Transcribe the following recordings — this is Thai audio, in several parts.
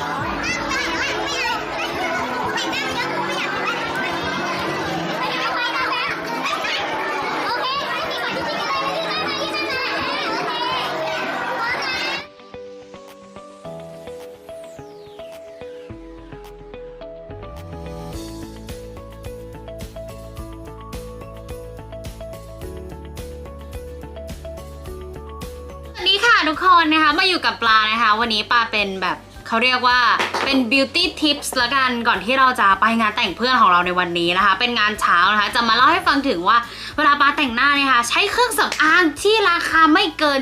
สวัสดีค่ะทุกคนนะคะมาอยู่กับปลานะคะ วันนี้ปลาเป็นแบบ เขาเรียกว่าเป็น beauty tips ละกันก่อนที่เราจะไปงานแต่งเพื่อนของเราในวันนี้นะคะ เป็นงานเช้านะคะ จะมาเล่าให้ฟังถึงว่าเวลาปาแต่งหน้าเนี่ยค่ะใช้เครื่องสำอางที่ราคาไม่เกิน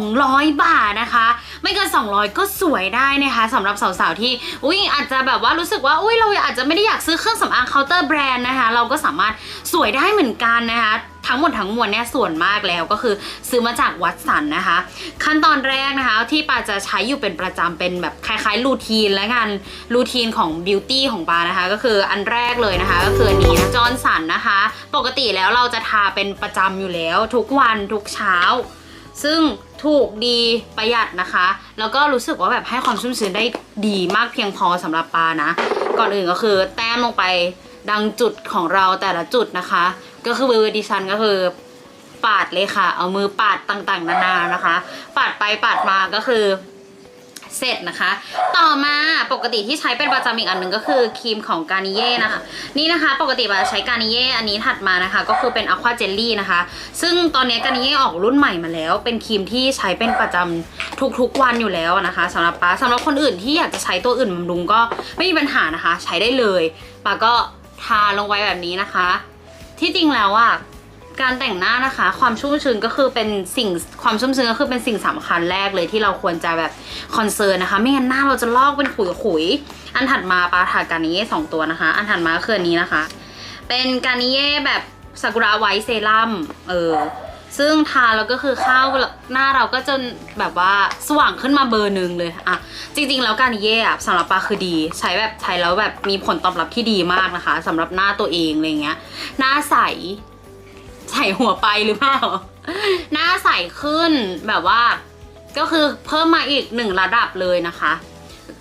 200 บาทนะคะ ไม่เกิน 200 ก็สวยได้นะคะสำหรับสาวๆที่อุ้ยอาจจะแบบว่ารู้สึกว่าอุ้ยเราอาจจะไม่ได้อยากซื้อเครื่องสำอางเคาน์เตอร์แบรนด์นะคะ เราก็สามารถสวยได้เหมือนกันนะคะ ทั้งหมดทั้งมวลเนี่ยส่วนมากแล้วก็คือซื้อมาจากวัดสันนะคะ ขั้นตอนแรกนะคะที่ปาจะใช้อยู่เป็นประจำเป็นแบบคล้ายๆรูทีนและกันรูทีนของบิวตี้ของปานะคะ ก็คืออันแรกเลยนะคะ ก็คืออันนี้นะจอร์นสันนะคะ ปกติแล้วเราจะทาเป็นประจำอยู่แล้ว ทุกวันทุกเช้า ซึ่งถูกดีประหยัดนะคะ แล้วก็รู้สึกว่าแบบให้ความชุ่มชื้นได้ดีมากเพียงพอสำหรับปานะ ก่อนอื่นก็คือแต้มลงไปดังจุดของเราแต่ละจุดนะคะ ก็คือมือดิฉันก็คือปาดเลยค่ะ เอามือปาดต่างๆ นานานะคะ ปาดไปปาดมาก็คือเสร็จนะคะ ต่อมาปกติที่ใช้เป็นประจำอีกอันหนึ่งก็คือครีมของกานิเย่นะคะ นี่นะคะปกติเราใช้กานิเย่อันนี้ถัดมานะคะ ก็คือเป็นอะควาเจลลี่นะคะ ซึ่งตอนนี้กานิเย่ออกรุ่นใหม่มาแล้ว เป็นครีมที่ใช้เป็นประจำทุกๆวันอยู่แล้วนะคะสำหรับป้าสำหรับคนอื่นที่อยากจะใช้ตัวอื่นบำรุงก็ไม่มีปัญหานะคะ ใช้ได้เลยป้าก็ทาลงไว้แบบนี้นะคะ ที่จริงแล้วอะการแต่งหน้านะคะ ความชุ่มชื้นก็คือเป็นสิ่งความชุ่มชื้นก็คือเป็นสิ่งสำคัญแรกเลยที่เราควรจะแบบคอนเซิร์นนะคะ ไม่งั้นหน้าเราจะลอกเป็นขุยขุยๆอันถัดมาปาถาการนิเย่สองตัวนะคะ อันถัดมาคืออันนี้นะคะ เป็นการนิเย่แบบซากุระไวท์เซรั่มเออ ซึ่งทาแล้วก็คือข้าวหน้าเราก็จะแบบว่าสว่างขึ้นมาเบอร์หนึ่งเลยอะจริงๆ แล้วการเย่อะสำหรับปาคือดี ใช้แบบใช้แล้วแบบมีผลตอบรับที่ดีมากนะคะสำหรับหน้าตัวเองอะไรเงี้ย หน้าใส ใส่หัวไปหรือเปล่าหน้าใสขึ้นแบบว่าก็คือเพิ่มมาอีกหนึ่งระดับเลยนะคะ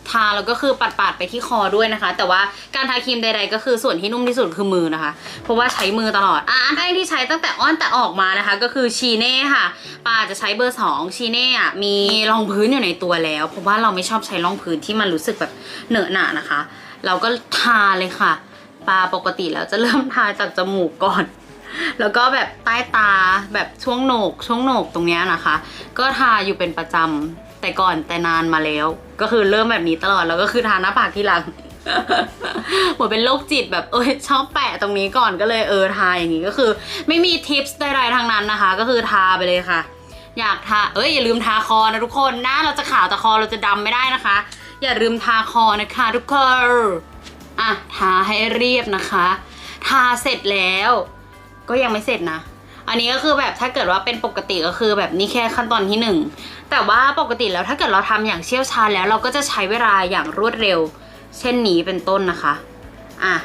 ทาแล้วก็คือปัดปาดๆไปที่คอด้วยนะคะ แต่ว่าการทาครีมใดๆ ก็คือส่วนที่นุ่มที่สุดคือมือนะคะ เพราะว่าใช้มือตลอดอะอันแรกที่ใช้ตั้งแต่อ้อนแต่ออกมานะคะ ก็คือชีเน่ค่ะปาจะใช้เบอร์สองชีเน่อะมีรองพื้นอยู่ในตัวแล้ว เพราะว่าเราไม่ชอบใช้รองพื้นที่มันรู้สึกแบบเหนอะหนะนะคะ เราก็ทาเลยค่ะปาปกติแล้วจะเริ่มทาจากจมูกก่อนแล้วก็แบบใต้ตาแบบช่วงโหนกช่วงโหนกตรงเนี้ยนะคะ ก็ทาอยู่เป็นประจำ แต่ก่อนแต่นานมาแล้ว ก็คือเริ่มแบบนี้ตลอดแล้วก็คือทาหน้าปากที่หลังหมือนเป็นโรคจิตแบบเอ้ยชอบแปะตรงนี้ก่อนก็เลยเออทาอย่างนี้ก็คือ ไม่มีทิปส์ใดๆทางนั้นนะคะ ก็คือทาไปเลยค่ะ อยากทาเอ้ยอย่าลืมทาคอนะทุกคนหน้าเราจะขาวแต่คอเราจะดำไม่ได้นะคะ อย่าลืมทาคอนะคะทุกคนอะทาให้เรียบนะคะ ทาเสร็จแล้ว ก็ยังไม่เสร็จนะ อันนี้ก็คือแบบถ้าเกิดว่าเป็นปกติก็คือแบบนี่แค่ขั้นตอนที่หนึ่งแต่ว่าปกติแล้วถ้าเกิดเราทำอย่างเชี่ยวชาญแล้ว เราก็จะใช้เวลาอย่างรวดเร็ว เช่นนี้เป็นต้นนะคะอะ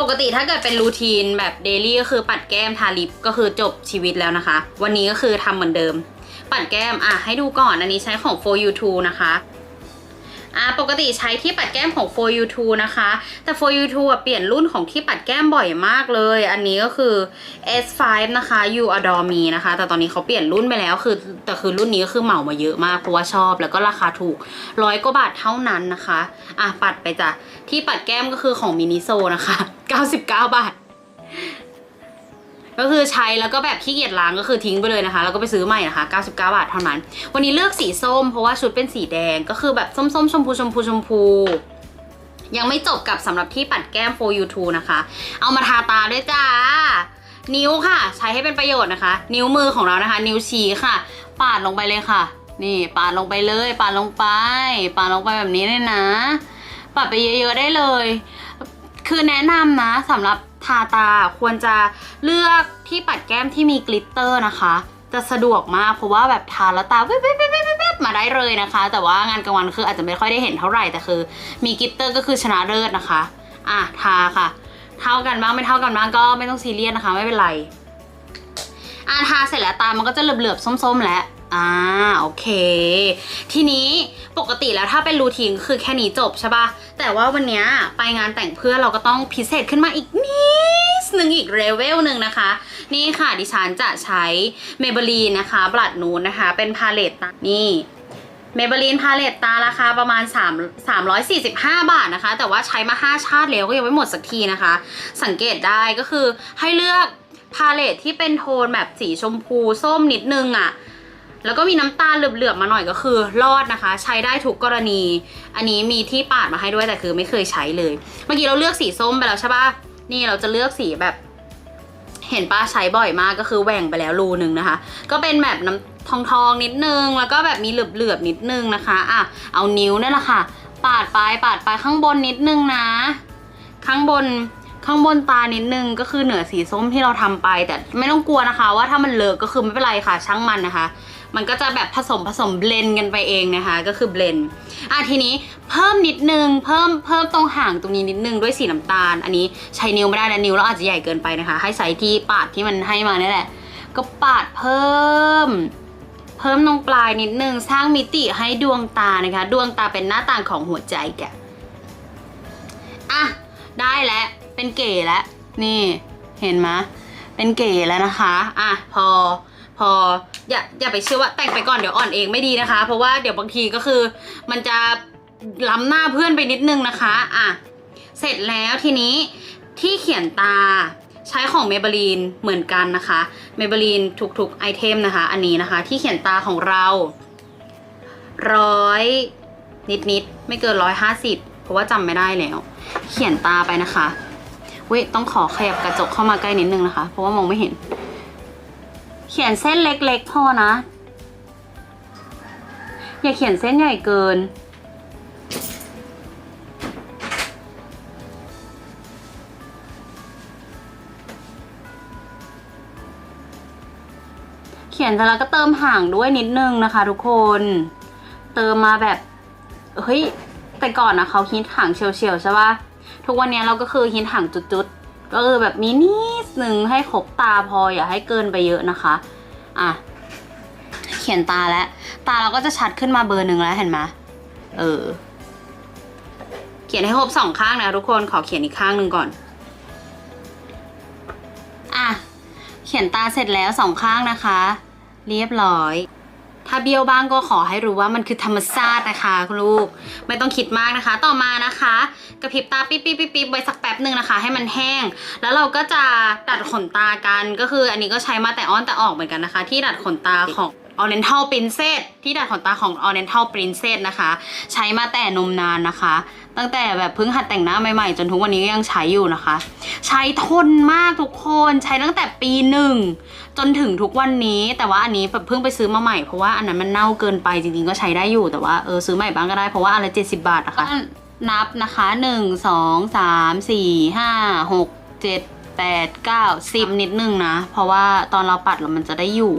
ปกติถ้าเกิดเป็นรูทีนแบบเดลี่ก็คือปัดแก้มทาลิปก็คือจบชีวิตแล้วนะคะ วันนี้ก็คือทำเหมือนเดิม ปัดแก้มอะให้ดูก่อนอันนี้ใช้ของ for you t o นะคะ อ่าปกติใช้ที่ปัดแก้มของ for you too นะคะ แต่ for you too เปลี่ยนรุ่นของที่ปัดแก้มบ่อยมากเลย อันนี้ก็คือ S5 นะคะ You Adore Me นะคะ แต่ตอนนี้เขาเปลี่ยนรุ่นไปแล้วคือแต่คือรุ่นนี้ก็คือเหมามาเยอะมากเพราะว่าชอบ แล้วก็ราคาถูกร้อยกว่าบาทเท่านั้นนะคะอะปัดไปจ้ะที่ปัดแก้มก็คือของมินิโซนะคะ 99 บาท ก็คือใช้แล้วก็แบบขี้เกียจล้างก็คือทิ้งไปเลยนะคะ แล้วก็ไปซื้อใหม่นะคะ 99 บาทเท่านั้น วันนี้เลือกสีส้มเพราะว่าชุดเป็นสีแดงก็คือแบบส้มๆชมพูชมพูชมพูยังไม่จบกับสำหรับที่ปัดแก้ม for you too นะคะ เอามาทาตาด้วยจ้า นิ้วค่ะ ใช้ให้เป็นประโยชน์นะคะ นิ้วมือของเรานะคะ นิ้วชี้ค่ะ ปาดลงไปเลยค่ะ นี่ ปาดลงไปเลย ปาดลงไป ปาดลงไปแบบนี้เลยนะ ปาดไปเยอะๆได้เลย คือแนะนำนะสำหรับ ทาตาควรจะเลือกที่ปัดแก้มที่มีกลิตเตอร์นะคะ จะสะดวกมากเพราะว่าแบบทาแล้วตาวิบวิบวิบวิบวิบมาได้เลยนะคะ แต่ว่างานกลางวันคืออาจจะไม่ค่อยได้เห็นเท่าไหร่แต่คือ มีกลิตเตอร์ก็คือชนะเลิศนะคะ อะทาค่ะ เท่ากันบ้างไม่เท่ากันบ้างก็ไม่ต้องซีเรียสนะคะ ไม่เป็นไรอะทาเสร็จแล้วตามันก็จะเหลือบๆส้มๆแล้ว อ่าโอเค ทีนี้ปกติแล้วถ้าเป็นรูทีนคือแค่นี้จบใช่ปะแต่ว่าวันเนี้ยไปงานแต่งเพื่อนเราก็ต้องพิเศษขึ้นมาอีกนิดนึงอีกเลเวลหนึ่งนะคะ นี่ค่ะดิฉันจะใช้เมเบลีนนะคะบลัดนูนนะคะ เป็นพาเลตตานี่เมเบลีนพาเลตตาราคาประมาณ 3 345 บาทนะคะ แต่ว่าใช้มา 5 ชาติแล้วก็ยังไม่หมดสักทีนะคะ สังเกตได้ก็คือให้เลือกพาเลตที่เป็นโทนแบบสีชมพูส้มนิดนึงอะ่ะ แล้วก็มีน้ำตาลเหลือบๆมาหน่อยก็คือ รอดนะคะ ใช้ได้ทุกกรณี อันนี้มีที่ปาดมาให้ด้วยแต่คือไม่เคยใช้เลย เมื่อกี้เราเลือกสีส้มไปแล้วใช่ปะนี่เราจะเลือกสีแบบ เห็นป้าใช้บ่อยมากก็คือแหว่งไปแล้วรูนึงนะคะ ก็เป็นแบบน้ำทองทองๆนิดนึง แล้วก็แบบมีเหลือบๆนิดนึงนะคะอะเอานิ้วนั่นแหละค่ะ ปาดไปปาดไปข้างบนนิดนึงนะ ข้างบนข้างบนตานิดนึงก็คือเหนือสีส้มที่เราทำไป แต่ไม่ต้องกลัวนะคะ ว่าถ้ามันเลอะก็คือไม่เป็นไรค่ะช่างมันนะคะ มันก็จะแบบผสมผสมเบลนกันไปเองนะคะ ก็คือเบลนอะทีนี้เพิ่มนิดนึงเพิ่มเพิ่มตรงห่างตรงนี้นิดนึงด้วยสีน้ำตาล อันนี้ใช้นิ้วไม่ได้นะนิ้วเราอาจจะใหญ่เกินไปนะคะ ให้ใช้ที่ปาดที่มันให้มานี่แหละ ก็ปาดเพิ่ม เพิ่มตรงปลายนิดนึงสร้างมิติให้ดวงตานะคะ ดวงตาเป็นหน้าต่างของหัวใจแกอะได้แล้วเป็นเก๋แล้วนี่เห็นไหมเป็นเก๋แล้วนะคะ อะพอพอ อย่าอย่าไปเชื่อว่าแต่งไปก่อนเดี๋ยวอ่อนเองไม่ดีนะคะ เพราะว่าเดี๋ยวบางทีก็คือ มันจะล้ำหน้าเพื่อนไปนิดนึงนะคะอะเสร็จแล้วทีนี้ที่เขียนตาใช้ของเมเบลีนเหมือนกันนะคะเมเบลีนทุกๆไอเทมนะคะ อันนี้นะคะ ที่เขียนตาของเราร้อยนิดๆไม่เกินร้อยห้าสิบเพราะว่าจำไม่ได้แล้ว เขียนตาไปนะคะเว้ยต้องขอขยับกระจกเข้ามาใกล้นิดนึงนะคะ เพราะว่ามองไม่เห็น เขียนเส้นเล็กๆพอนะ อย่าเขียนเส้นใหญ่เกิน เขียนเสร็จแล้วก็เติมห่างด้วยนิดนึงนะคะทุกคน เติมมาแบบ เฮ้ย แต่ก่อนนะเขาฮิตห่างเฉียวๆใช่ปะทุกวันนี้เราก็คือฮิตห่างจุดๆ ก็คือแบบมีนิด นึงให้ครบตาพออย่าให้เกินไปเยอะนะคะ อะ เขียนตาแล้ว ตาเราก็จะชัดขึ้นมาเบอร์หนึ่งแล้วเห็นไหมเออ เขียนให้ครบสองข้างนะทุกคนขอเขียนอีกข้างหนึ่งก่อน อะ เขียนตาเสร็จแล้วสองข้างนะคะ เรียบร้อย ถ้าเบี้ยวบ้างก็ขอให้รู้ว่ามันคือธรรมชาตินะคะคุณลูก ไม่ต้องคิดมากนะคะ ต่อมานะคะ กระพริบตาปิ๊บปิ๊บปิ๊บปิ๊บไว้สักแป๊บหนึ่งนะคะ ให้มันแห้ง แล้วเราก็จะดัดขนตากันก็คือ อันนี้ก็ใช้มาแต่อ้อนแต่ออกเหมือนกันนะคะ ที่ดัดขนตาของ Oriental Princess ที่ดัดขนตาของ Oriental Princess นะคะ ใช้มาแต่นมนานนะคะ ตั้งแต่แบบเพิ่งหัดแต่งหน้าใหม่ๆ จนทุกวันนี้ก็ยังใช้อยู่นะคะ ใช้ทนมากทุกคนใช้ตั้งแต่ปีหนึ่งจนถึงทุกวันนี้แต่ว่าอันนี้แบบเพิ่งไปซื้อมาใหม่เพราะว่าอันนั้นมันเน่าเกินไปจริงๆก็ใช้ได้อยู่แต่ว่าเออซื้อใหม่บ้างก็ได้เพราะว่าอันละเจ็ดสิบาทนะคะนับนะคะหนึ่งสองสามสี่ห้าหกเจ็ดแปดเก้าสิบนิดนึงนะ เพราะว่าตอนเราปัดแล้วมันจะได้อยู่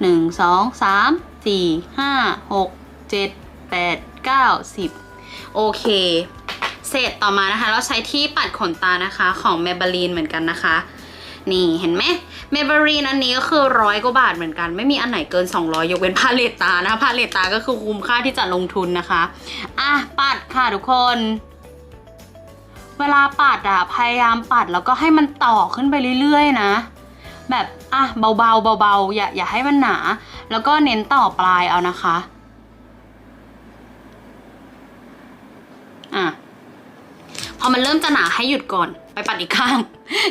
หนึ่งสองสามสี่ห้าหกเจ็ดแปดเก้าสิบโอเคเสร็จต่อมานะคะ เราใช้ที่ปัดขนตานะคะของ Maybelline เหมือนกันนะคะ นี่เห็นไหมเมเบรีนอันนี้ก็คือร้อยกว่าบาทเหมือนกัน ไม่มีอันไหนเกิน 200 ยกเว้นพาเลตตานะคะพาเลตตาก็คือคุ้มค่าที่จะลงทุนนะคะ อะ ปัดค่ะทุกคน เวลาปัดอะพยายามปัดแล้วก็ให้มันต่อขึ้นไปเรื่อยๆนะ แบบอะเบาๆเบาๆอย่าอย่าให้มันหนา แล้วก็เน้นต่อปลายเอานะคะอะพอมันเริ่มจะหนาให้หยุดก่อนไปปัดอีกข้าง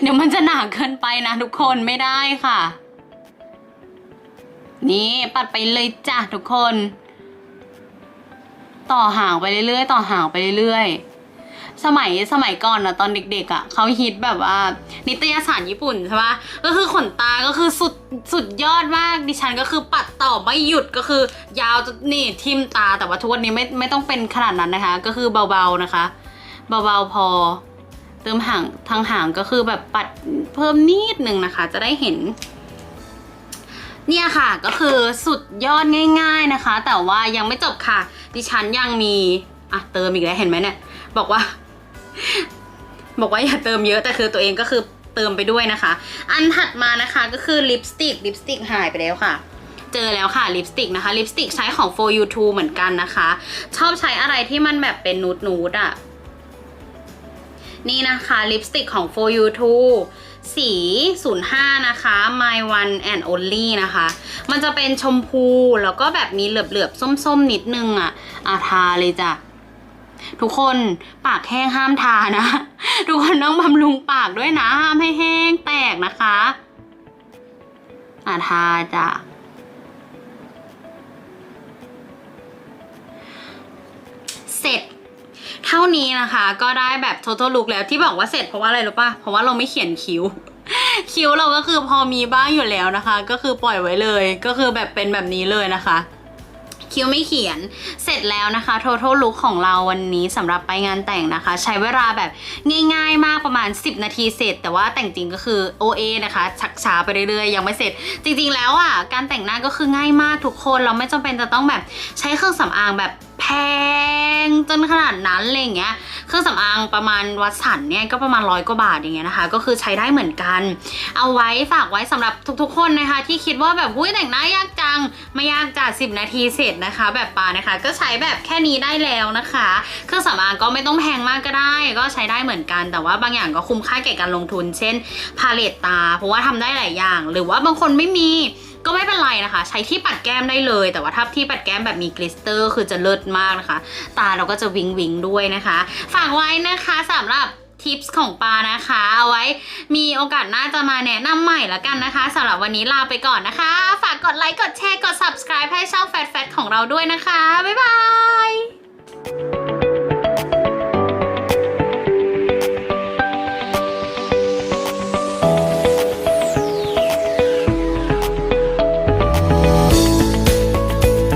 เดี๋ยวมันจะหนาเกินไปนะทุกคนไม่ได้ค่ะ นี่ปัดไปเลยจ้ะทุกคน ต่อห่างไปเรื่อยๆ ต่อห่างไปเรื่อยๆ สมัยสมัยก่อนนะตอนเด็กๆอะ่ะเขาฮิตแบบว่า นิตยสารญี่ปุ่นใช่ปะก็คือขนตาก็คือสุดสุดยอดมากดิฉันก็คือปัดต่อไม่หยุดก็คือยาวจนนี่ทิ่มตาแต่ว่าทุกวันนี้ไม่ไม่ต้องเป็นขนาดนั้นนะคะ ก็คือเบาๆนะคะ เบาๆพอ เติมห่างทางห่างก็คือแบบปัดเพิ่มนิดนึงนะคะ จะได้เห็นเนี่ยค่ะก็คือสุดยอดง่าย ๆนะคะ แต่ว่ายังไม่จบค่ะ ดิฉันยังมีอะเติมอีกแล้วเห็นไหมเนี่ย บอกว่า บอกว่าอย่าเติมเยอะแต่คือตัวเองก็คือเติมไปด้วยนะคะ อันถัดมานะคะก็คือลิปสติกลิปสติกหายไปแล้วค่ะเจอแล้วค่ะลิปสติกนะคะลิปสติกใช้ของ for you too เหมือนกันนะคะ ชอบใช้อะไรที่มันแบบเป็นนูดนูดๆอะนี่นะคะลิปสติกของ for you too สี 05 นะคะ my one and only นะคะ มันจะเป็นชมพูแล้วก็แบบมีเหลือบๆ ส้มๆ นิดนึงอะอาทาเลยจ้ะ ทุกคนปากแห้งห้ามทานะ ทุกคนต้องบำรุงปากด้วยนะห้ามให้แห้งแตกนะคะอาทาจ้ะเสร็จเท่านี้นะคะ ก็ได้แบบ total look แล้วที่บอกว่าเสร็จเพราะว่าอะไรรู้ป่ะเพราะว่าเราไม่เขียนคิ้ว คิ้วเราก็คือพอมีบ้างอยู่แล้วนะคะ ก็คือปล่อยไว้เลย ก็คือแบบเป็นแบบนี้เลยนะคะ คิ้วไม่เขียน เสร็จแล้วนะคะ total look ของเราวันนี้สำหรับไปงานแต่งนะคะ ใช้เวลาแบบง่ายๆมากประมาณ 10 นาทีเสร็จ แต่ว่าแต่งจริงก็คือ OA นะคะชักช้าไปเรื่อยๆ ยังไม่เสร็จ จริงๆแล้วอะการแต่งหน้าก็คือง่ายมากทุกคนเราไม่จำเป็นจะต้องแบบใช้เครื่องสำอางแบบ แพงจนขนาดนั้นอะไรอย่างเงี้ยเครื่องสำอางประมาณวัดสันเนี่ยก็ประมาณร้อยกว่าบาทอย่างเงี้ยนะคะ ก็คือใช้ได้เหมือนกัน เอาไว้ฝากไว้สำหรับทุกๆ คนนะคะ ที่คิดว่าแบบอุ้ยแต่งหน้ายากจังไม่ยากจ้ะ10นาทีเสร็จนะคะ แบบปานะคะ ก็ใช้แบบแค่นี้ได้แล้วนะคะ เครื่องสำอางก็ไม่ต้องแพงมากก็ได้ ก็ใช้ได้เหมือนกัน แต่ว่าบางอย่างก็คุ้มค่าแก่การลงทุน เช่นพาเลตตา เพราะว่าทำได้หลายอย่าง หรือว่าบางคนไม่มี ก็ไม่เป็นไรนะคะ ใช้ที่ปัดแก้มได้เลย แต่ว่าถ้าที่ปัดแก้มแบบมีกลิสเตอร์คือจะเลิศมากนะคะ ตาเราก็จะวิงวิงด้วยนะคะ ฝากไว้นะคะสำหรับทิปส์ของปานะคะ เอาไว้มีโอกาสหน้าจะมาแนะนำใหม่ละกันนะคะสำหรับวันนี้ลาไปก่อนนะคะ ฝากกดไลค์กดแชร์กด subscribe ให้ช่องแฟดแฟดของเราด้วยนะคะ บ๊ายบาย